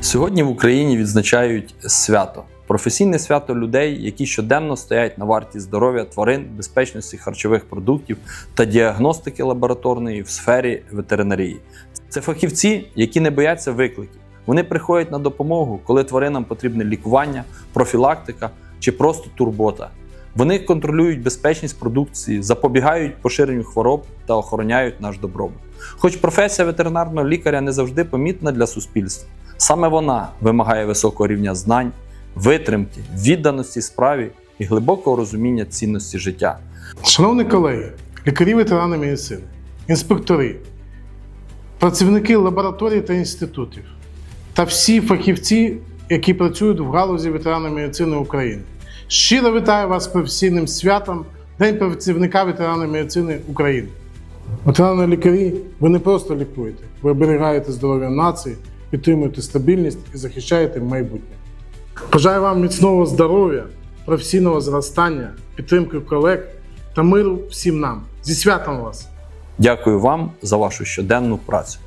Сьогодні в Україні відзначають свято. Професійне свято людей, які щоденно стоять на варті здоров'я тварин, безпечності харчових продуктів та діагностики лабораторної в сфері ветеринарії. Це фахівці, які не бояться викликів. Вони приходять на допомогу, коли тваринам потрібне лікування, профілактика чи просто турбота. Вони контролюють безпечність продукції, запобігають поширенню хвороб та охороняють наш добробут. Хоч професія ветеринарного лікаря не завжди помітна для суспільства, саме вона вимагає високого рівня знань, витримки, відданості справі і глибокого розуміння цінності життя. Шановні колеги, лікарі ветерани медицини, інспектори, працівники лабораторій та інститутів та всі фахівці, які працюють в галузі ветеранної медицини України. Щиро вітаю вас з професійним святом День працівника ветеранної медицини України. Ветерани лікарі, ви не просто лікуєте, ви оберігаєте здоров'я нації, підтримуєте стабільність і захищаєте майбутнє. Бажаю вам міцного здоров'я, професійного зростання, підтримки колег та миру всім нам. Зі святом вас! Дякую вам за вашу щоденну працю.